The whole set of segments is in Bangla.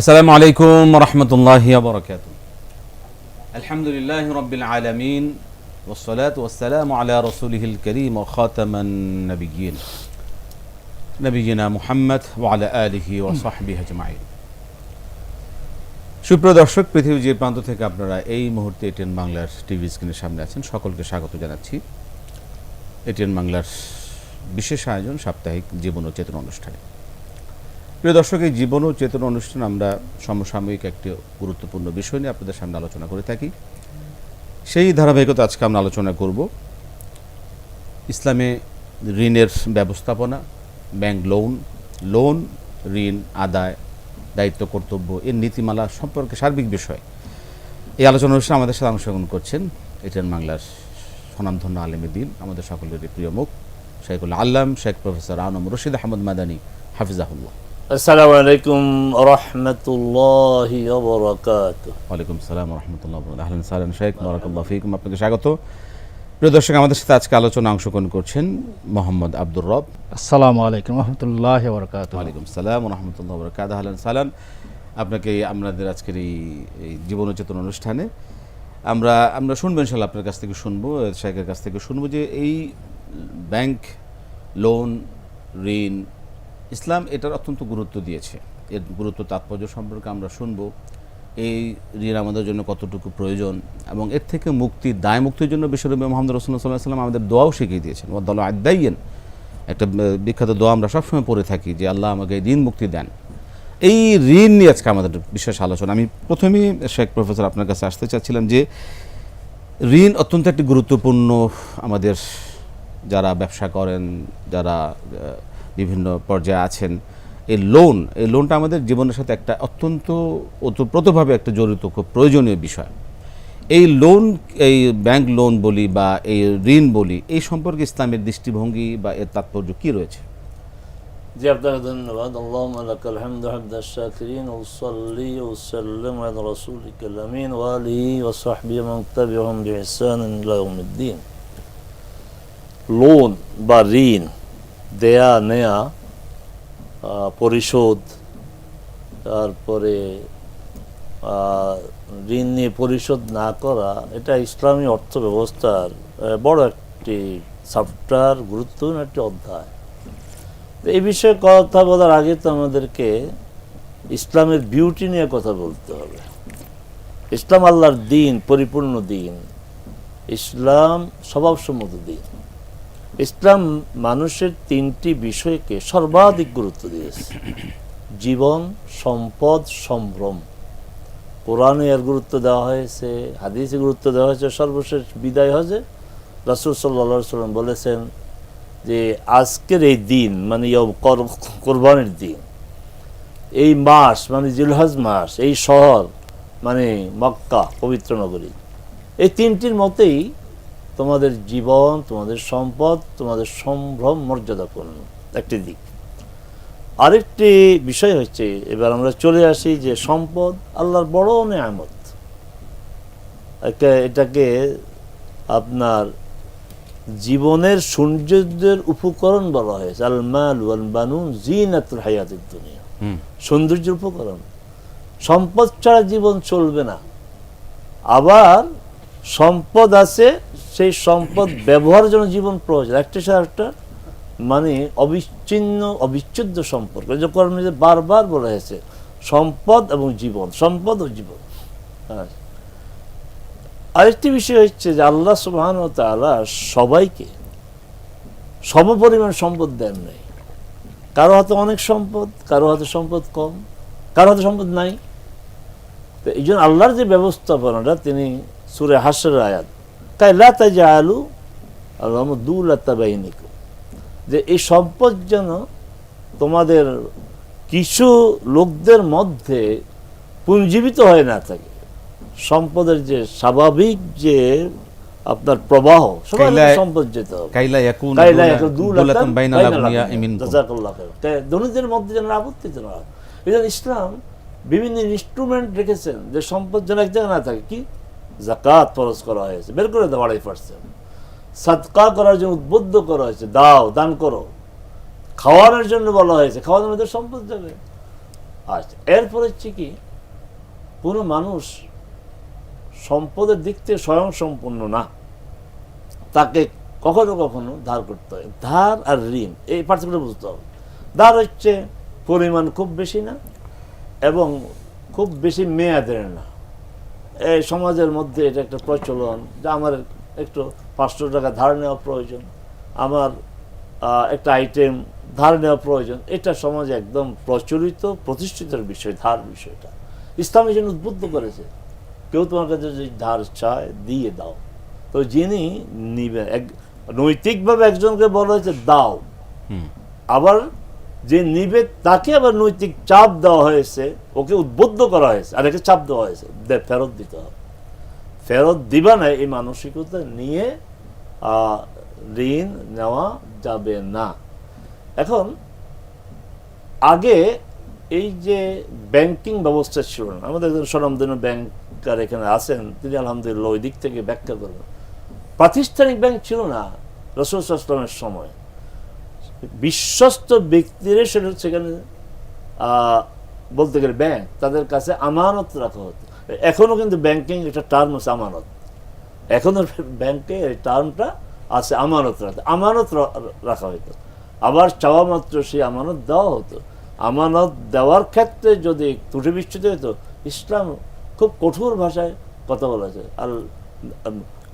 আসসালামু আলাইকুম রহমতুল্লাহ বরকাত আলহামদুলিল্লাহ রবিল আলমিন ওসলাত ওসালাম আলা রসুলহিল করিম খাতামান নবীন নবীনা মুহাম্মদ ওয়ালা আলহি ও সাহবি হজমাইন সুপ্রিয় দর্শক, পৃথিবীর যে প্রান্ত থেকে আপনারা এই মুহূর্তে এটিএন বাংলার টিভি স্ক্রিনের সামনে আছেন, সকলকে স্বাগত জানাচ্ছি। এটিএন বাংলার বিশেষ আয়োজন, সাপ্তাহিক জীবন ও চেতন অনুষ্ঠানে। প্রিয় দর্শক, এই জীবন ও চেতন অনুষ্ঠান আমরা সমসাময়িক একটি গুরুত্বপূর্ণ বিষয় নিয়ে আপনাদের সামনে আলোচনা করে থাকি। সেই ধারাবাহিকতা আজকে আমরা আলোচনা করব। ইসলামে ঋণের ব্যবস্থাপনা, ব্যাংক লোন লোন, ঋণ, আদায়, দায়িত্ব, কর্তব্য, এর নীতিমালা সম্পর্কে সার্বিক বিষয়। এই আলোচনা অনুষ্ঠানে আমাদের সাথে অংশগ্রহণ করছেন এটিএন বাংলার স্বনামধন্য আলেমে দিন, আমাদের সকলেরই প্রিয় মুখ শেখুল আল্লাম, শেখ প্রফেসর আনম রশিদ আহমদ মাদানী, হাফিজাহুল্লাহ। আসসালামু আলাইকুম রহমতুল্লাহি ওয়ালাইকুম সালাম রহমতুল্লাহ আহলান সালাম শেখ বরাকাল্লাহ ফিকুম। আপনাকে স্বাগত। প্রিয় দর্শক আমাদের সাথে আজকে আলোচনা অংশগ্রহণ করছেন মোহাম্মদ আব্দুর রব। আসসালামু আলাইকুম রহমতুল্লাহ বরকাত ওয়ালাইকুম সালাম রহমতুল্লাহ বরকাত আহলান সালাম আপনাকে আমাদের আজকের এই এই জীবন চেতন অনুষ্ঠানে আমরা আমরা শুনব ইনশাল্লাহ আপনার কাছ থেকে শুনব শেখের কাছ থেকে শুনব যে এই ব্যাংক লোন ঋণ ইসলাম এটার অত্যন্ত গুরুত্ব দিয়েছে। এর গুরুত্ব তাৎপর্য সম্পর্কে আমরা শুনব। এই ঋণ আমাদের জন্য কতটুকু প্রয়োজন এবং এর থেকে মুক্তি, দায় মুক্তির জন্য বিশ্বনবী মোহাম্মদ রসুল্লাহ সাল্লাহ সাল্লাম আমাদের দোয়াও শিখিয়ে দিয়েছেন। ওয়াদ্দাল আদাইয়েন একটা বিখ্যাত দোয়া আমরা সবসময় পড়ে থাকি যে আল্লাহ আমাকে ঋণ মুক্তি দেন। এই ঋণ নিয়ে আজকে আমাদের বিশেষ আলোচনা। আমি প্রথমেই শেখ প্রফেসর আপনার কাছে আসতে চাচ্ছিলাম যে ঋণ অত্যন্ত একটি গুরুত্বপূর্ণ আমাদের যারা ব্যবসা করেন, যারা বিভিন্ন পর্যায়ে আছেন। এই লোন এই লোনটা আমাদের জীবনের সাথে একটা অত্যন্ত ওতপ্রোতভাবে একটা জড়িত, খুব প্রয়োজনীয় বিষয়। এই লোন এই ব্যাংক লোন বলি বা এই ঋণ বলি, এই সম্পর্কে ইসলামের দৃষ্টিভঙ্গি বা এর তাৎপর্য কি রয়েছে? জি, আপনাকে ধন্যবাদ। ইয়াউমিদ্দিন। লোন বা ঋণ দেয়া নেয়া পরিশোধ, তারপরে ঋণ নিয়ে পরিশোধ না করা, এটা ইসলামী অর্থ ব্যবস্থার বড় একটি সফটওয়্যার গুরুত্বপূর্ণ একটি অধ্যায়। এই বিষয়ে কথা বলার আগে তো আমাদেরকে ইসলামের বিউটি নিয়ে কথা বলতে হবে। ইসলাম আল্লাহর দিন, পরিপূর্ণ দিন। ইসলাম স্বভাবসম্মত দিন। ইসলাম মানুষের তিনটি বিষয়কে সর্বাধিক গুরুত্ব দিয়েছে। জীবন, সম্পদ, সম্ভ্রম। কোরআনে এর গুরুত্ব দেওয়া হয়েছে, হাদিসে গুরুত্ব দেওয়া হয়েছে, সর্বশেষ বিদায় হজে রাসুল সাল্লা সাল্লাম বলেছেন যে, আজকের এই দিন মানে কোরবানির দিন, এই মাস মানে জিলহজ মাস, এই শহর মানে মক্কা, পবিত্র নগরী, এই তিনটির মতেই তোমাদের জীবন তোমাদের সম্পদ তোমাদের সম্ভ্রম মর্যাদাপূর্ণ একটি দিক। আরেকটি বিষয় হচ্ছে এবার আমরা চলে আসি যে সম্পদ আল্লাহর বড় নেয়ামত। এটাকে আপনার জীবনের সৌন্দর্যের উপকরণ বলা হয়েছে। আল মাল ওয়াল বানুন জিনাতুল হায়াতের দুনিয়া। সৌন্দর্যের উপকরণ। সম্পদ ছাড়া জীবন চলবে না। আবার সম্পদ আছে সেই সম্পদ ব্যবহারের জন্য জীবন প্রয়োজন। একটা একটা মানে অবিচ্ছিন্ন, অবিচ্ছেদ্য সম্পর্ক। যে কর্মে যে বারবার বলা হয়েছে, সম্পদ এবং জীবন, সম্পদ ও জীবন। হ্যাঁ। আরেকটি বিষয় হচ্ছে যে আল্লাহ সুবহান ও তাআলা সবাইকে সমপরিমাণ সম্পদ দেন নাই। কারও হাতে অনেক সম্পদ, কারও হাতে সম্পদ কম, কারও হাতে সম্পদ নাই। তো এই জন্য আল্লাহর যে ব্যবস্থাপনাটা, তিনি সুরে হাসের আয়াত তাই লাতা আলু আল্লাহ দুলাতা বাহিনীকে যে এই সম্পদ যেন তোমাদের কিছু লোকদের মধ্যে পুঞ্জীবিত হয়ে না থাকে। সম্পদের যে স্বাভাবিক যে আপনার প্রবাহ সবাই সম্পদ যেতে হবে। ধনীদের মধ্যে যেন আপত্তি যেন হয়। এই ইসলাম বিভিন্ন ইনস্ট্রুমেন্ট রেখেছেন যে সম্পদ যেন এক জায়গায় না থাকে। কি? জাকাত ফরজ করা হয়েছে। বের করে দাও, আড়াই সাদকা করার জন্য উদ্বুদ্ধ করা হয়েছে। দাও, দান করো। খাওয়ানোর জন্য বলা হয়েছে। খাওয়ানোর মধ্যে সম্পদ যাবে। আচ্ছা এরপর হচ্ছে কি? কোনো মানুষ সম্পদের দিক থেকে স্বয়ং সম্পূর্ণ না। তাকে কখনো কখনো ধার করতে হয়। ধার আর ঋণ, এই পার্থক্য বুঝতে হবে। ধার হচ্ছে পরিমাণ খুব বেশি না, এবং খুব বেশি মেয়াদের না। এই সমাজের মধ্যে এটা একটা প্রচলন যে আমার একটু পাঁচশো টাকা ধার নেওয়া প্রয়োজন। আমার একটা আইটেম ধার নেওয়া প্রয়োজন। এটা সমাজে একদম প্রচলিত প্রতিষ্ঠিতের বিষয় ধার বিষয়টা। ইসলাম এই জন্য উদ্বুদ্ধ করেছে কেউ তোমার কাছে যদি ধার চায় দিয়ে দাও। তো যিনি নিবেন এক নৈতিকভাবে একজনকে বলা হয়েছে দাও। হুম। আবার যে নিবে, তাকে আবার নৈতিক চাপ দেওয়া হয়েছে, ওকে উদ্বুদ্ধ করা হয়েছে, আর একে চাপ দেওয়া হয়েছে। ফেরত দিতে হবে। ফেরত দিবা না, এই মানসিকতা নিয়ে ঋণ নেওয়া যাবে না। এখন, আগে এই যে ব্যাংকিং ব্যবস্থা ছিল না আমাদের একজন স্বনামধন্য ব্যাংকার এখানে আছেন, তিনি আলহামদুলিল্লাহ ওই দিক থেকে ব্যাখ্যা করবেন প্রাতিষ্ঠানিক ব্যাংক ছিল না, রসুল ইসলামের সময়। বিশ্বস্ত ব্যক্তিরা সেটা সেখানে বলতে গেলে ব্যাংক তাদের কাছে আমানত রাখা হতো। এখনও কিন্তু ব্যাংকিং একটা টার্ম আছে আমানত। এখনও ব্যাংকে এই টার্মটা আছে আমানত রাখতে আমানত রাখা হতো আবার চাওয়া মাত্র সেই আমানত দেওয়া হতো। আমানত দেওয়ার ক্ষেত্রে যদি ত্রুটি বিচ্ছুতি হতো ইসলাম খুব কঠোর ভাষায় কথা বলেছে আর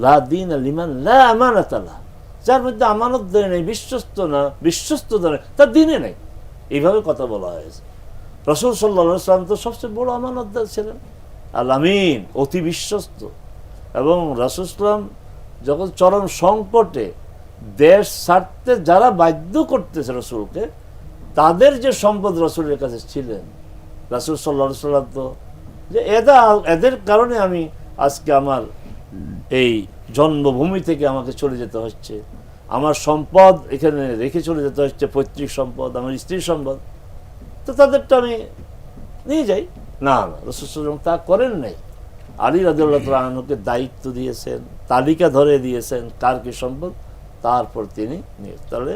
লা দিন লিমান লা আমানত আল্লাহ যার মধ্যে আমানত দেয় নেই, বিশ্বস্ত না, বিশ্বস্ত নেই তার দিনে নেই। এইভাবে কথা বলা হয়েছে। রসুল সাল্লা সাল্লাম তো সবচেয়ে বড় আমানতদার ছিলেন। আল আমিন, অতি বিশ্বস্ত। এবং রসুলাম যখন চরম সংকটে দেশ ছাড়তে যারা বাধ্য করতেছে রসুলকে, তাদের যে সম্পদ রসুলের কাছে ছিলেন, রাসুল সাল্লা সাল্লাম তো, যে এদা এদের কারণে আমি আজকে আমার এই জন্মভূমি থেকে আমাকে চলে যেতে হচ্ছে। আমার সম্পদ এখানে রেখে চলে যেতে হচ্ছে, পৈতৃক সম্পদ, আমার স্ত্রীর সম্পদ। তো তাদেরটা আমি নিয়ে যাই। না না তা করেন নাই। আলী রাদিউল্লাহ তালকে দায়িত্ব দিয়েছেন, তালিকা ধরে দিয়েছেন কার কি সম্পদ, তারপর তিনি নিয়ে তাহলে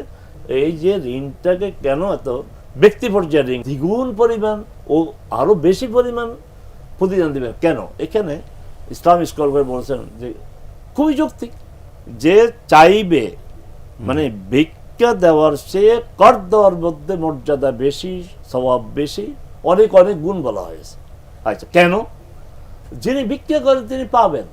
এই যে ঋণটাকে কেন এত ব্যক্তি পর্যায়ের ঋণ? দ্বিগুণ পরিমাণ ও আরও বেশি পরিমাণ প্রতিদান দিবেন কেন? এখানে ইসলাম স্কল করে বলছেন যে খুবই যৌক্তিক যে চাইবে মানে ভিক্ষা দেওয়ার চেয়ে কর দেওয়ার মধ্যে মর্যাদা বেশি স্বভাব বেশি অনেক অনেক গুণ বলা হয়েছে। আচ্ছা কেন? যিনি ভিক্ষা করেন তিনি পাবেন।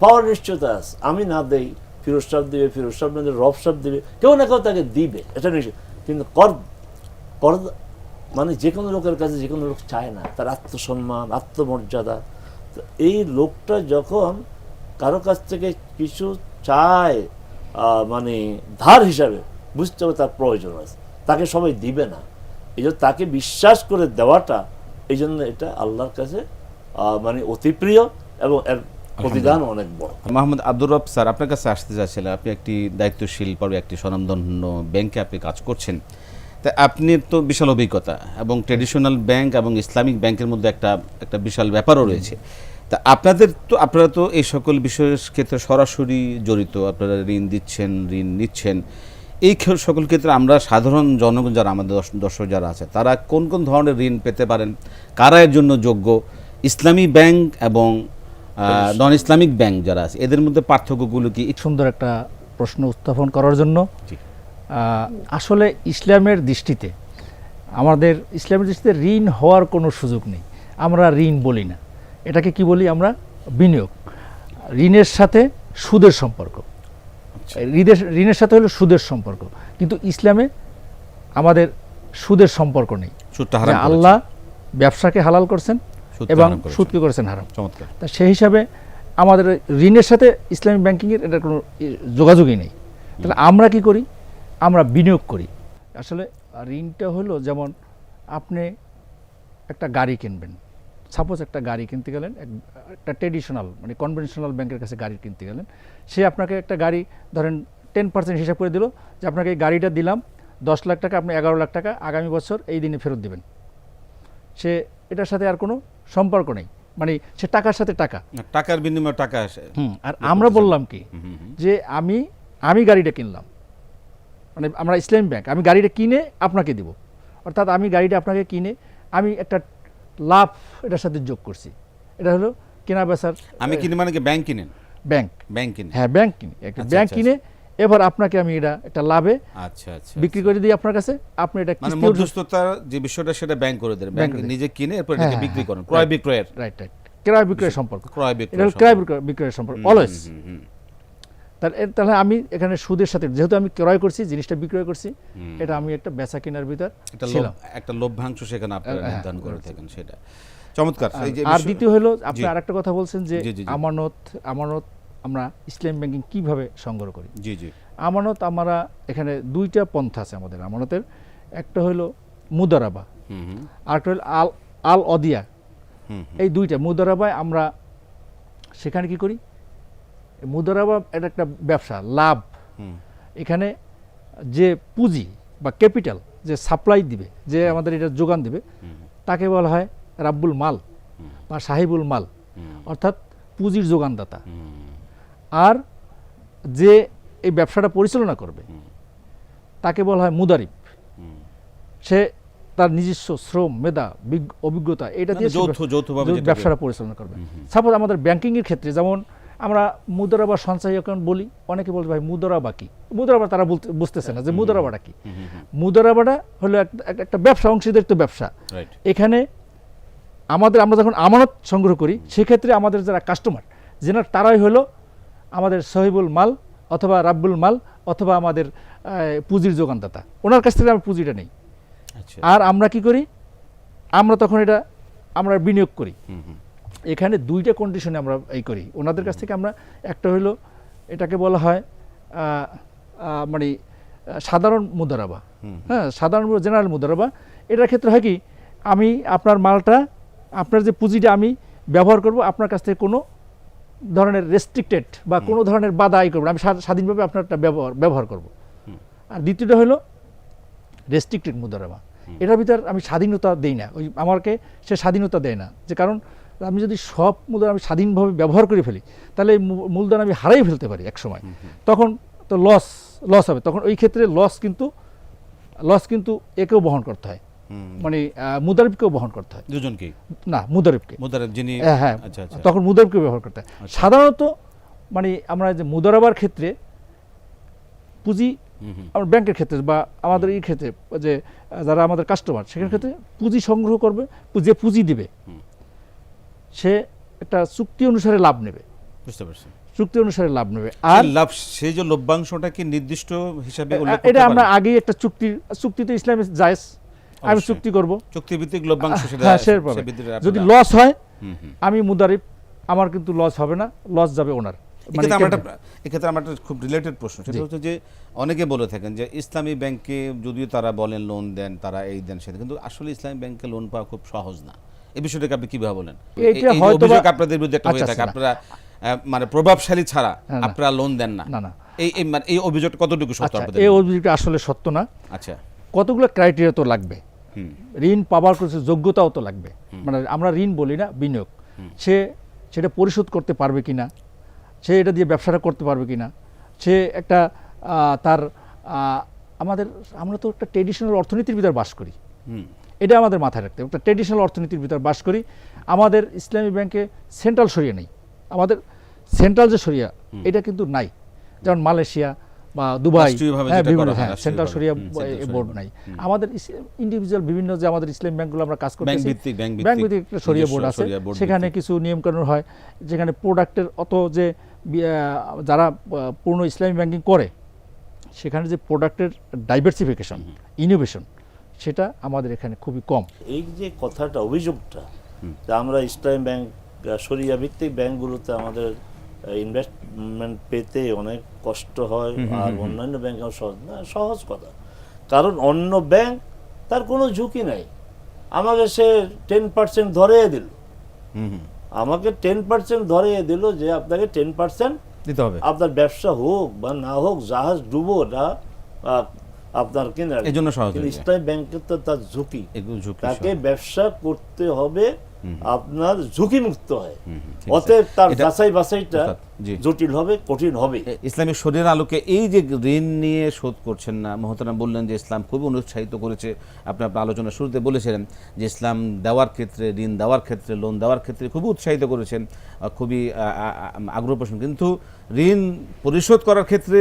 পাওয়ার নিশ্চয়তা আছে। আমি না দেই ফিরোজ সাহেব দিবে ফিরোজ সাহেব না রব সাহেব দিবে কেউ না কেউ তাকে দিবে এটা নিশ্চয়। কিন্তু কর কর মানে যে কোনো লোকের কাছে যে কোনো লোক চায় না তার আত্মসম্মান আত্মমর্যাদা। এই লোকটা যখন কারও কাছ থেকে কিছু চায় মানে ধার হিসাবে বুঝতে হবে তার প্রয়োজন আছে। তাকে সবাই দিবে না। এই জন্য তাকে বিশ্বাস করে দেওয়াটা এই জন্য এটা আল্লাহর কাছে মানে অতি প্রিয় এবং এর প্রতিদান অনেক বড়। মোহাম্মদ আব্দুর রব স্যার আপনার কাছে আসতে চাচ্ছিলাম। আপনি একটি দায়িত্বশীল পর্বে একটি স্বনামধন্য ব্যাংকে আপনি কাজ করছেন। তা আপনি তো বিশাল অভিজ্ঞতা এবং ট্রেডিশনাল ব্যাংক এবং ইসলামিক ব্যাংকের মধ্যে একটা একটা বিশাল ব্যাপারও রয়েছে। তা আপনাদের তো আপনারা তো এই সকল বিষয়ের ক্ষেত্রে সরাসরি জড়িত আপনারা ঋণ দিচ্ছেন ঋণ নিচ্ছেন। এই সকল ক্ষেত্রে আমরা সাধারণ জনগণ যারা আমাদের দর্শক যারা আছে তারা কোন কোন ধরনের ঋণ পেতে পারেন? কারা এর জন্য যোগ্য? ইসলামী ব্যাংক এবং নন ইসলামিক ব্যাংক যারা আছে এদের মধ্যে পার্থক্যগুলো কি? সুন্দর একটা প্রশ্ন উত্থাপন করার জন্য। আসলে ইসলামের দৃষ্টিতে আমাদের ইসলামের দৃষ্টিতে ঋণ হওয়ার কোনো সুযোগ নেই। আমরা ঋণ বলি না। এটাকে কি বলি আমরা? বিনিয়োগ। ঋণের সাথে সুদের সম্পর্ক। ঋণের ঋণের সাথে হলো সুদের সম্পর্ক। কিন্তু ইসলামে আমাদের সুদের সম্পর্ক নেই। আল্লাহ ব্যবসাকে হালাল করছেন এবং। সুদকে করেছেন হারাম। চমৎকার। তা সেই হিসাবে আমাদের ঋণের সাথে ইসলামিক ব্যাংকিংয়ের এটা কোনো যোগাযোগই নেই। তাহলে আমরা কি করি? আমরা বিনিয়োগ করি। আসলে ঋণটা হলো যেমন আপনি একটা গাড়ি কিনবেন। সাপোজ একটা গাড়ি কিনতে গেলেন একটা ট্রেডিশনাল মানে কনভেনশনাল ব্যাংকের কাছে গাড়ি কিনতে গেলেন সে আপনাকে একটা গাড়ি ধরেন টেন পার্সেন্ট হিসাব করে দিল যে আপনাকে এই গাড়িটা দিলাম দশ লাখ টাকা আপনি এগারো লাখ টাকা আগামী বছর এই দিনে ফেরত দেবেন। সে এটার সাথে আর কোনো সম্পর্ক নেই। মানে সে টাকার সাথে টাকা। টাকার বিনিময়ে টাকা আসে। হুম আর আমরা বললাম কি। যে আমি আমি গাড়িটা কিনলাম। মানে আমরা ইসলাম ব্যাংক আমি গাড়িটা কিনে আপনাকে দিব। অর্থাৎ আমি গাড়িটা আপনাকে কিনে আমি একটা লাভ এটার সাথে যোগ করছি। এটা হলো কেনা বেচার আমি কিনে মানে কি ব্যাংক কিনেন? ব্যাংক। ব্যাংক কিনে হ্যাঁ ব্যাংক কিনি। একটা আচ্ছা, ব্যাংক আচ্ছা, কিনে এবার আপনাকে আমি এটা একটা লাভে আচ্ছা আচ্ছা বিক্রি করে দিই আপনার কাছে। আপনি এটা মানে মধ্যস্থতার যে বিষয়টা সেটা ব্যাংক করে দেন ব্যাংক নিজে কিনে এরপর হ্যাঁ, এটাকে হ্যাঁ, বিক্রি হ্যাঁ, করেন। ক্রয় বিক্রয়ের। রাইট রাইট ক্রয় বিক্রয় সম্পর্ক। ক্রয় বিক্রয় ক্রয় বিক্রয় সম্পর্ক অলওয়েজ তাহলে আমি এখানে সুদের সাথে যেহেতু আমি ক্রয় করছি জিনিসটা বিক্রয় করছি এটা আমি একটা বেচা কেনার ভিতর একটা ছিলাম। একটা লভ্যাংশ সেখানে আপনারা হ্যাঁ, নির্ধারণ করে থাকেন সেটা। চমৎকার। আর দ্বিতীয় হলো আপনি। আরেকটা কথা বলছেন যে। আমানত আমানত আমরা ইসলাম ব্যাংকিং কীভাবে সংগ্রহ করি? জি জি। আমানত আমরা এখানে দুইটা পন্থা আছে আমাদের আমানতের। একটা হলো মুদারাবা আরেকটা হলো আল আল অদিয়া এই দুইটা মুদারাবায় আমরা সেখানে কি করি? মুদারাবা এটা একটা ব্যবসা লাভ। এখানে যে পুঁজি বা ক্যাপিটাল যে সাপ্লাই দিবে যে আমাদের এটা যোগান দিবে তাকে বলা হয় রাব্বুল মাল বা সাহিবুল মাল। অর্থাৎ পুঁজির যোগানদাতা। আর যে এই ব্যবসাটা পরিচালনা করবে তাকে বলা হয় মুদারিব। সে তার নিজস্ব শ্রম মেধা অভিজ্ঞতা এটা দিয়ে মানে যেটা ব্যবসাটা পরিচালনা করবে। সাপোজ আমাদের ব্যাংকিংয়ের ক্ষেত্রে যেমন আমরা মুদারাবা সঞ্চয় অ্যাকাউন্ট বলি অনেকে বলছে ভাই মুদারাবা কি? মুদারাবা তারা বলতে বুঝতেছে না যে মুদারাবাটা কি? মুদারাবাটা হলো এক- এক- একটা ব্যবসা অংশীদারিত্ব ব্যবসা। এখানে আমাদের আমরা যখন আমানত সংগ্রহ করি সেক্ষেত্রে আমাদের যারা কাস্টমার যেনার তারাই হলো আমাদের সহিবুল মাল অথবা রাব্বুল মাল অথবা আমাদের পুঁজির যোগানদাতা। ওনার কাছ থেকে আমি পুঁজিটা নেই। আচ্ছা। আর আমরা কি করি? আমরা তখন এটা আমরা বিনিয়োগ করি। এখানে দুইটা কন্ডিশনে আমরা এই করি। ওনাদের কাছ থেকে আমরা একটা হলো এটাকে বলা হয় মানে সাধারণ মুদারাবা। হ্যাঁ সাধারণ জেনারেল মুদারাবা। এটার ক্ষেত্রে হয় কি আমি আপনার মালটা আপনার যে পুঁজিটা আমি ব্যবহার করব আপনার কাছ থেকে কোনো ধরনের রেস্ট্রিক্টেড বা কোনো ধরনের বাধা আয় করব। আমি স্বা- স্বাধীনভাবে আপনারটা ব্যবহার ব্যবহার করব। আর দ্বিতীয়টা হলো রেস্ট্রিক্টেড মুদারাবা। এটার ভিতর আমি স্বাধীনতা দেই না। ওই আমাকে সে স্বাধীনতা দেয় না। যে কারণ আমি যদি সব মুদ্রা আমি স্বাধীনভাবে ব্যবহার করে ফেলি তাহলে মূলধন আমি হারাই ফেলতে পারি এক সময় তখন তো লস লস হবে। তখন ওই ক্ষেত্রে লস কিন্তু লস কিন্তু একেও বহন করতে হয়। মানে আহ, মুদারিবকেও বহন করতে হয়। দুজনকে না মুদারিবকে। মুদারেব যিনি হ্যাঁ হ্যাঁ। আচ্ছা আচ্ছা। তখন মুদারিবকে ব্যবহার করতে হয়। সাধারণত মানে আমরা যে মুদারাবার ক্ষেত্রে পুঁজি হুম ব্যাংকের ক্ষেত্রে বা আমাদের এই ক্ষেত্রে যে যারা আমাদের কাস্টমার সেখানে ক্ষেত্রে পুঁজি সংগ্রহ করবে যে পুঁজি দিবে। সে একটা চুক্তি অনুসারে লাভ নেবে। বুঝতে পারছি। চুক্তি অনুসারে লাভ নেবে। আর লাভ সেই যে লভ্যাংশটা কি নির্দিষ্ট হিসাবে উল্লেখ এটা আমরা? আগেই একটা চুক্তির চুক্তিতে ইসলামে জায়েজ। আমি। চুক্তি করব। চুক্তিভিত্তিক লভ্যাংশ সেটা হ্যাঁ যদি লস হয় আমি মুদারিব আমার কিন্তু লস হবে না লস যাবে ওনার। মানে এক্ষেত্রে আমার একটা খুব রিলেটেড প্রশ্ন। সেটা হচ্ছে যে অনেকে বলে থাকেন যে ইসলামী ব্যাংকে যদিও তারা বলেন লোন দেন তারা এই দেন সেটা কিন্তু আসলে ইসলামী ব্যাংকে লোন পাওয়া খুব সহজ না। এই বিষয়টাকে আপনি কীভাবে বলেন? অভিযোগ আপনাদের বিরুদ্ধে একটা হয়ে আচ্ছা, থাকে আচ্ছা, আপনারা মানে প্রভাবশালী ছাড়া না, না। আপনারা লোন দেন না। না, না। এই এই মানে এই অভিযোগটা কতটুকু সত্য আচ্ছা আপনাদের এই? অভিযোগটা আসলে সত্য না। আচ্ছা। কতগুলো ক্রাইটেরিয়া তো লাগবে? ঋণ পাবার কিছু যোগ্যতাও তো লাগবে। মানে আমরা ঋণ বলি না বিনিয়োগ। সে সেটা পরিশোধ করতে পারবে কিনা? সে এটা দিয়ে ব্যবসাটা করতে পারবে কিনা? সে একটা আহ, তার আহ, আমাদের আমরা তো একটা ট্রেডিশনাল অর্থনীতির ভিতরে বাস করি। এটা আমাদের মাথায় রাখতে হবে। একটা ট্রেডিশনাল অর্থনীতির ভিতরে বাস করি। আমাদের ইসলামী ব্যাংকে সেন্ট্রাল সরিয়া নেই। আমাদের সেন্ট্রাল যে সরিয়া এটা কিন্তু নাই। যেমন মালয়েশিয়া বা দুবাই হ্যাঁ বিভিন্ন হ্যাঁ সেন্ট্রাল সরিয়া বোর্ড নাই। আমাদের ইন্ডিভিজুয়াল বিভিন্ন যে আমাদের ইসলাম ব্যাংকগুলো আমরা কাজ করতেছি ভিত্তিক, ব্যাংক ভিত্তিক, একটা সরিয়া বোর্ড আছে। সেখানে। কিছু নিয়মকানুন হয় যেখানে প্রোডাক্টের অত যে যারা পূর্ণ ইসলামী ব্যাংকিং করে সেখানে যে প্রোডাক্টের ডাইভার্সিফিকেশন ইনোভেশন সেটা আমাদের এখানে খুবই কম। এই যে কথাটা অভিযোগটা যে আমরা ইসলামী ব্যাংক সরিয়া ভিত্তিক ব্যাংকগুলোতে আমাদের ইনভেস্টমেন্ট পেতে অনেক কষ্ট হয় আর অন্যান্য ব্যাংক সহজ না সহজ কথা। কারণ অন্য ব্যাংক তার কোনো ঝুঁকি নাই। আমাকে সে টেন পার্সেন্ট ধরিয়ে দিল। আমাকে টেন পার্সেন্ট ধরিয়ে দিল যে আপনাকে টেন পার্সেন্ট দিতে হবে। আপনার ব্যবসা হোক বা না হোক জাহাজ ডুবো না আপনার কিনা এই জন্য সহজ। ইসলামী ব্যাংকের তো তার ঝুঁকি তাকে ব্যবসা করতে হবে আপনার হয়। হুম, ঠিক আছে। অতএব তার যাচাই বাছাইটা জটিল হবে কঠিন হবে। ইসলামী শরীর আলোকে এই যে ঋণ নিয়ে শোধ করছেন না মহতারাম বললেন যে ইসলাম খুবই অনুৎসাহিত করেছে। আপনি আপনার আলোচনা শুরুতে বলেছিলেন যে ইসলাম দেওয়ার ক্ষেত্রে ঋণ দেওয়ার ক্ষেত্রে লোন দেওয়ার ক্ষেত্রে খুবই উৎসাহিত করেছেন খুবই আগ্রহ পোষণ। কিন্তু ঋণ পরিশোধ করার ক্ষেত্রে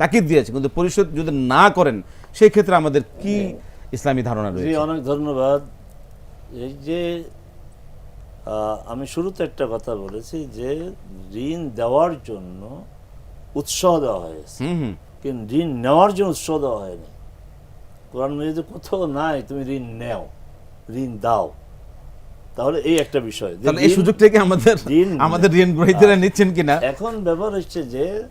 তাকিদ দিয়েছে। কিন্তু পরিশোধ যদি না করেন সেই ক্ষেত্রে আমাদের কি ইসলামী ধারণা রয়েছে? অনেক ধন্যবাদ। এই যে আমি শুরুতে একটা কথা বলেছি যে ঋণ দেওয়ার জন্য উৎসাহ দেওয়া হয়েছে। কিন্তু ঋণ নেওয়ার জন্য উৎসাহ দেওয়া হয়নি। কোরআন মজিদে কোথাও নাই তুমি ঋণ নেও ঋণ দাও। তাহলে এই একটা বিষয়। তাহলে এই ঋণ- সুযোগটাকে আমাদের ঋণ- আমাদের ঋণ গ্রহীতারা নিচ্ছেন কিনা? এখন ব্যাপার হচ্ছে যে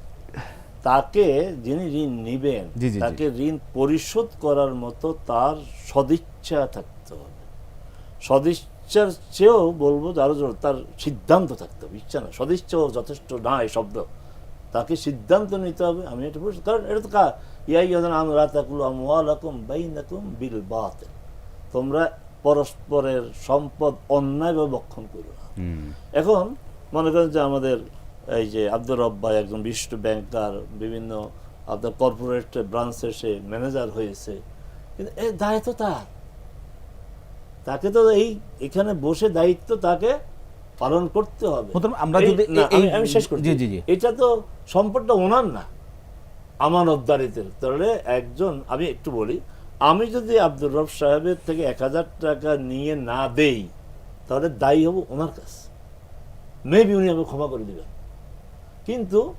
তাকে যিনি ঋণ নিবেন। তাকে ঋণ পরিশোধ করার মতো তার সদিচ্ছা থাকতে হবে। সদিচ্ছার চেয়েও বলব যে আরও তার সিদ্ধান্ত থাকতে হবে। ইচ্ছা না সদিচ্ছাও যথেষ্ট না এই শব্দ। তাকে সিদ্ধান্ত নিতে হবে আমি এটা পরিশোধ কারণ এটা তো কা ইয়াই আমরা তাকুল আমওয়ালাকুম বাইনাকুম বিল বাতিল। তোমরা পরস্পরের সম্পদ অন্যায়ভাবে বক্ষণ করো না। এখন মনে করেন যে আমাদের এই যে আব্দুর রব্বাই একজন বিশিষ্ট ব্যাংকার বিভিন্ন আপনার কর্পোরেট ব্রাঞ্চে সে ম্যানেজার হয়েছে। কিন্তু এর দায়িত্ব তার। তাকে তো এই এখানে বসে দায়িত্ব তাকে পালন করতে হবে। আমরা যদি আমি- আমি শেষ করছি। জি, জি। এটা তো সম্পদটা ওনার না আমানতদারিতের তাহলে একজন আমি একটু বলি আমি যদি আব্দুর রব সাহেবের থেকে এক হাজার টাকা নিয়ে না দেই তাহলে দায়ী হব ওনার কাছে। মেবি উনি আমাকে ক্ষমা করে দিবেন। কিন্তু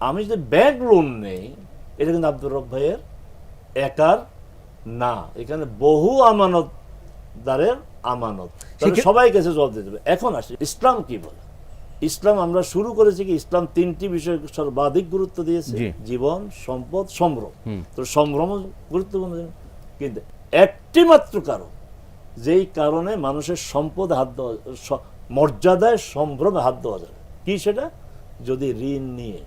আমি যদি ব্যাংক লোন নেই এটা কিন্তু আব্দুর রব ভাইয়ের একার না। এখানে বহু আমানত তাহলে সেক্ষেত্রে- সবাই কাছে জবাব দিতে হবে। এখন আসি ইসলাম কি বলে? ইসলাম আমরা শুরু করেছি কি ইসলাম তিনটি বিষয় সর্বাধিক গুরুত্ব দিয়েছে। জীবন সম্পদ সম্ভ্রম। তো সম্ভ্রম গুরুত্বপূর্ণ কিন্তু একটি মাত্র কারণ যেই কারণে মানুষের সম্পদ হাত দেওয়া মর্যাদায় সম্ভ্রমে হাত দেওয়া যাবে কি সেটা? যদি ঋণ নিয়ে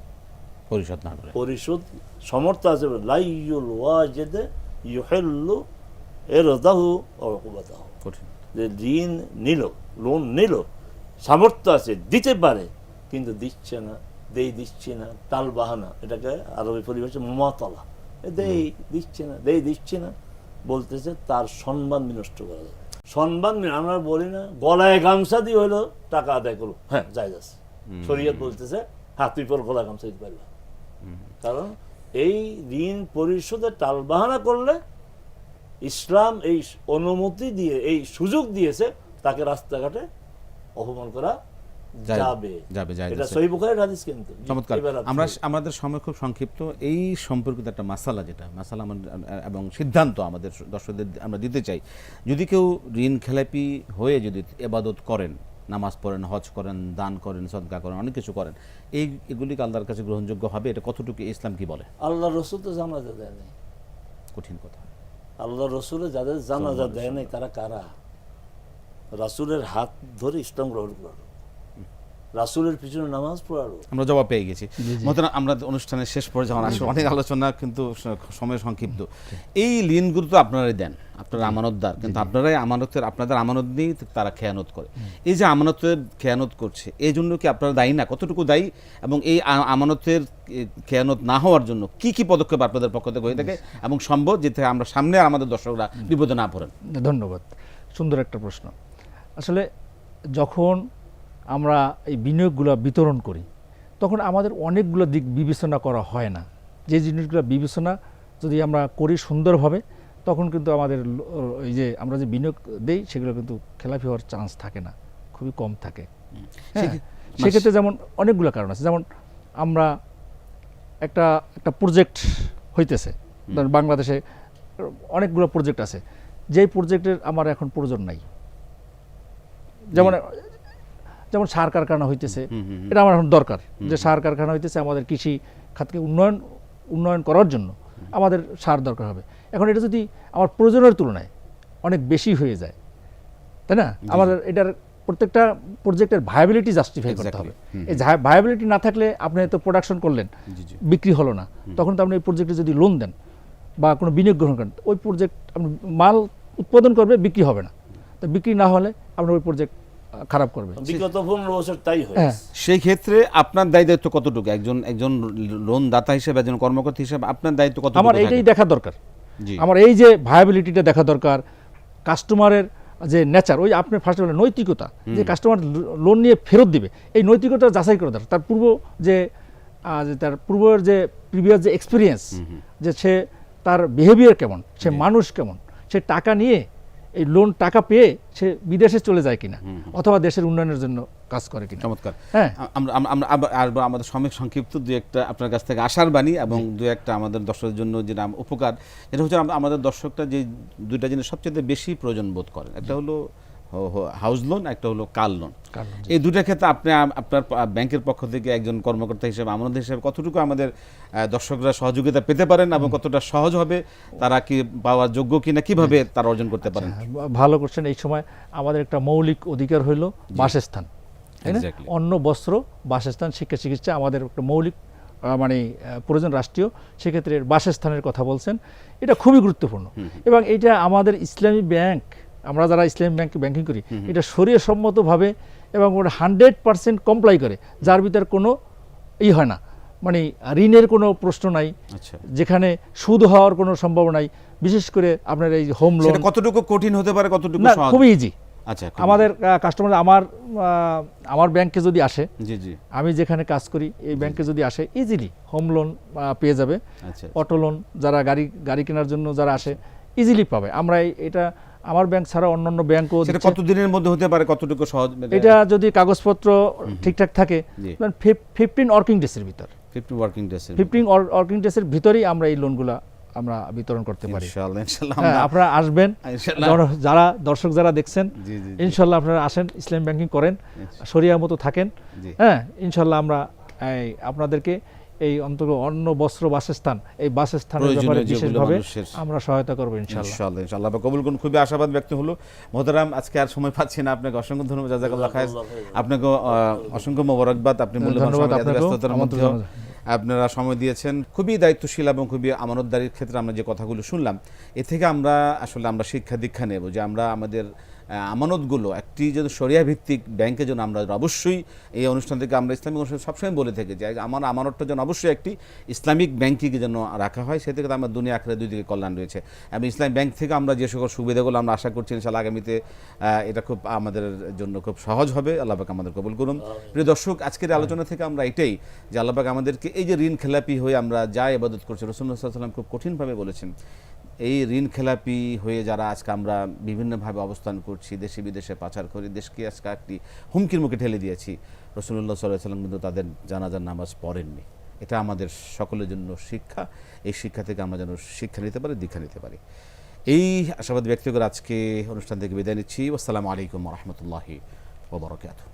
পরিশোধ না করে। পরিশোধ সমর্থ আছে লাইয়ুল ওয়াজেদে ইউহেল্লু এরদাহু অকুবাতাহু কঠিন যে ঋণ নিল লোন নিল সামর্থ্য আছে দিতে পারে কিন্তু দিচ্ছে না দেই দিচ্ছে না তাল বাহানা এটাকে আরবি মমাতলা। দেই দিচ্ছে না দেই দিচ্ছে না বলতেছে তার সম্মান বিনষ্ট করা যাবে সম্মান আমরা বলি না গলায় গামছা দিয়ে হলো টাকা আদায় করো। হ্যাঁ যাই যাচ্ছে শরীয়ত বলতেছে হ্যাঁ তুই পর গলায় গামছা দিতে পারবা কারণ এই ঋণ পরিশোধে টালবাহানা করলে ইসলাম এই অনুমতি দিয়ে এই সুযোগ দিয়েছে তাকে রাস্তাঘাটে অপমান করা যাবে। যাবে, এটা আছে। বুখারীর হাদিস কিন্তু। চমৎকার। আমরা আমাদের সময় খুব সংক্ষিপ্ত। এই সম্পর্কিত একটা মাসালা যেটা মাসালা এবং সিদ্ধান্ত আমাদের দর্শকদের আমরা দিতে চাই। যদি কেউ ঋণ খেলাপি হয়ে যদি এবাদত করেন নামাজ পড়েন হজ করেন দান করেন সদকা করেন অনেক কিছু করেন এই এগুলিকে আল্লাহর কাছে গ্রহণযোগ্য হবে? এটা কতটুকু ইসলাম কি বলে? আল্লাহ রসুল তো জানাজা দেয় কঠিন কথা। আল্লাহ রসুলে যাদের জানাজা দেয় নাই তারা কারা? রাসুলের হাত ধরে ইসলাম গ্রহণ করালো। রাসুলের পিছনে নামাজ পড়ালো আমরা জবাব পেয়ে গেছি। মতন আমরা অনুষ্ঠানের শেষ পর্যায়ে আসলে অনেক আলোচনা কিন্তু সময় সংক্ষিপ্ত। এই ঋণগুলো তো আপনারাই দেন আপনারা আমানতদার কিন্তু আপনারাই আমানতের আপনাদের আমানত নিয়েই তারা খেয়ানত করে। এই যে আমানতের খেয়ানত করছে এই জন্য কি আপনারা দায়ী না? কতটুকু দায়ী? এবং এই আমানতের খেয়ানত না হওয়ার জন্য কি কি পদক্ষেপ আপনাদের পক্ষ থেকে হয়ে থাকে? এবং সম্ভব যেতে আমরা সামনে আর আমাদের দর্শকরা বিপদে না পড়েন। ধন্যবাদ। সুন্দর একটা প্রশ্ন। আসলে যখন আমরা এই বিনিয়োগগুলো বিতরণ করি তখন আমাদের অনেকগুলো দিক বিবেচনা করা হয় না। যে জিনিসগুলো বিবেচনা যদি আমরা করি সুন্দরভাবে তখন কিন্তু আমাদের এই যে আমরা যে বিনিয়োগ দেই সেগুলো কিন্তু খেলাপি হওয়ার চান্স থাকে না খুবই কম থাকে। হ্যাঁ সেক্ষেত্রে যেমন অনেকগুলো কারণ আছে যেমন আমরা একটা একটা প্রজেক্ট হইতেছে বাংলাদেশে অনেকগুলো প্রজেক্ট আছে যেই প্রজেক্টের আমার এখন প্রয়োজন নাই। যেমন যেমন সার কারখানা হইতেছে এটা আমার এখন দরকার যে সার কারখানা হইতেছে আমাদের কৃষি খাতকে উন্নয়ন উন্নয়ন করার জন্য আমাদের সার দরকার হবে। এখন এটা যদি আমার প্রয়োজনের তুলনায় অনেক বেশি হয়ে যায় তাই না? আমাদের এটার প্রত্যেকটা প্রজেক্টের ভায়াবিলিটি জাস্টিফাই করতে হবে। এই ভায়াবিলিটি না থাকলে আপনি তো প্রোডাকশন করলেন। বিক্রি হলো না। তখন তো আপনি এই প্রজেক্টে যদি লোন দেন বা কোনো বিনিয়োগ গ্রহণ করেন ওই প্রজেক্ট আপনি মাল উৎপাদন করবে বিক্রি হবে না। তো বিক্রি না হলে আপনার ওই প্রজেক্ট খারাপ করবে। বিগত পনেরো বছর তাই হ্যাঁ। হয়েছে সেই ক্ষেত্রে আপনার দায়িত্ব কতটুকু? একজন একজন লোন দাতা হিসেবে একজন কর্মকর্তা হিসেবে আপনার দায়িত্ব কতটুকু আমার এইটাই দেখা দরকার। আমার এই যে ভায়াবিলিটিটা দেখা দরকার কাস্টমারের যে নেচার ওই আপনি ফার্স্ট বলেন নৈতিকতা যে কাস্টমার লোন নিয়ে ফেরত দিবে এই নৈতিকতা যাচাই করা দরকার। তার পূর্ব যে যে তার পূর্বের যে প্রিভিয়াস যে এক্সপিরিয়েন্স যে সে তার বিহেভিয়ার কেমন সে মানুষ কেমন সে টাকা নিয়ে এই লোন টাকা পেয়ে সে বিদেশে চলে যায় কিনা অথবা দেশের উন্নয়নের জন্য কাজ করে কিনা। চমৎকার। হ্যাঁ। আমরা আমরা- আর আমাদের সময় সংক্ষিপ্ত দু একটা আপনার কাছ থেকে আশার বাণী এবং দু একটা আমাদের দর্শকের জন্য যেটা নাম উপকার এটা হচ্ছে আমাদের দর্শকটা যে দুইটা জিনিস সবচেয়ে বেশি প্রয়োজন বোধ করেন। একটা হলো হাউস লোন একটা হলো কার লোন এই দুটার ক্ষেত্রে আপনি আপনার ব্যাংকের পক্ষ থেকে একজন কর্মকর্তা হিসেবে আমানত হিসেবে কতটুকু আমাদের দর্শকরা সহযোগিতা পেতে পারেন এবং কতটা সহজ হবে তারা কি পাওয়ার যোগ্য কিনা কীভাবে তারা অর্জন করতে পারেন? হ্যাঁ, ভালো করছেন এই সময় আমাদের একটা মৌলিক অধিকার হইল বাসস্থান Exactly. বস্ত্র বাসস্থান শিক্ষা চিকিৎসা আমাদের একটা মৌলিক মানে প্রয়োজন রাষ্ট্রীয়। সেক্ষেত্রে বাসস্থানের কথা বলছেন। এটা খুবই গুরুত্বপূর্ণ। এবং এটা আমাদের ইসলামী ব্যাংক আমরা যারা ইসলামী ব্যাংকে ব্যাংকিং করি এটা শরীয় সম্মতভাবে এবং ওটা হান্ড্রেড পার্সেন্ট কমপ্লাই করে যার ভিতর কোনো ই হয় না। মানে ঋণের কোনো প্রশ্ন নাই আচ্ছা। যেখানে সুদ হওয়ার কোনো সম্ভাবনা নাই। বিশেষ করে আপনার এই হোম লোন কতটুকু কঠিন হতে পারে কতটুকু খুবই ইজি আচ্ছা আমাদের কাস্টমার আমার আমার ব্যাংকে যদি আসে জি জি। আমি যেখানে কাজ করি এই ব্যাংকে যদি আসে ইজিলি হোম লোন পেয়ে যাবে। আচ্ছা অটো লোন যারা গাড়ি গাড়ি কেনার জন্য যারা আসে ইজিলি পাবে। আমরা এটা আমার ব্যাংক ছাড়া অন্যান্য ব্যাংকও সেটা দিচ্ছে। কত দিনের মধ্যে হতে পারে কতটুকু সহজ? এটা যদি কাগজপত্র ঠিকঠাক থাকে ফিফটিন ওয়ার্কিং ডেসের ভিতর। Fifty working days fifteen working ডেসের ভিতরেই আমরা এই লোনগুলা আমরা বিতরণ করতে পারি। হ্যাঁ আপনারা আসবেন। যারা দর্শক যারা দেখছেন। ইনশাল্লাহ আপনারা আসেন ইসলাম ব্যাংকিং করেন শরিয়া মতো থাকেন। হ্যাঁ ইনশাল্লাহ আমরা আপনাদেরকে এই অন্তত অন্য বস্ত্র বাসস্থান এই বাসস্থানের ব্যাপারে বিশেষভাবে আমরা সহায়তা করব ইনশাল্লাহ। ইনশাআল্লাহ ইনশাআল্লাহ বা কবুল খুবই আশাবাদ ব্যক্ত হলো। মোহতারাম আজকে আর সময় পাচ্ছি না আপনাকে অসংখ্য ধন্যবাদ জাজাকাল্লাহ খায়ের। আপনাকে অসংখ্য মোবারকবাদ আপনি মূল্যবান ব্যস্ততার জানাচ্ছি। আপনারা সময় দিয়েছেন। খুবই দায়িত্বশীল এবং খুবই আমানতদারির ক্ষেত্রে আমরা যে কথাগুলো শুনলাম এ থেকে আমরা আসলে আমরা শিক্ষা দীক্ষা নেব যে আমরা আমাদের আমানতগুলো একটি যদি সরিয়া ভিত্তিক ব্যাংকে যেন আমরা অবশ্যই এই অনুষ্ঠান থেকে আমরা ইসলামিক অনুষ্ঠান সবসময় বলে থাকি যে আমার আমানতটা যেন অবশ্যই একটি ইসলামিক ব্যাংকে যেন রাখা হয় সে থেকে তো আমার দুনিয়া আখড়ে দুই দিকে কল্যাণ রয়েছে। এবং ইসলামিক ব্যাংক থেকে আমরা যে সকল সুবিধাগুলো আমরা আশা করছি ইনশাল্লাহ আগামীতে এটা খুব আমাদের জন্য খুব সহজ হবে। আল্লাহ পাক আমাদের কবুল করুন। প্রিয় দর্শক আজকের আলোচনা থেকে আমরা এটাই যে আল্লাহ পাক আমাদেরকে এই যে ঋণ খেলাপি হয়ে আমরা যা ইবাদত করছি রসুল্লাহ সাল্লাম খুব কঠিনভাবে বলেছেন। এই ঋণ খেলাপি হয়ে যারা আজকে আমরা বিভিন্নভাবে অবস্থান করছি, দেশে বিদেশে পাচার করি, দেশকে আজকে একটি হুমকির মুখে ঠেলে দিয়েছি। রসুল্লাহ সাল্লাহ সাল্লাম কিন্তু তাদের জানাজার নামাজ পড়েননি। এটা আমাদের সকলের জন্য শিক্ষা। এই শিক্ষা থেকে আমরা যেন শিক্ষা নিতে পারি, দীক্ষা নিতে পারি। এই আশাবাদ ব্যক্তিগত আজকে অনুষ্ঠান থেকে বিদায় নিচ্ছি। আসসালামু আলাইকুম রহমতুল্লাহি ওবরাকাতুহ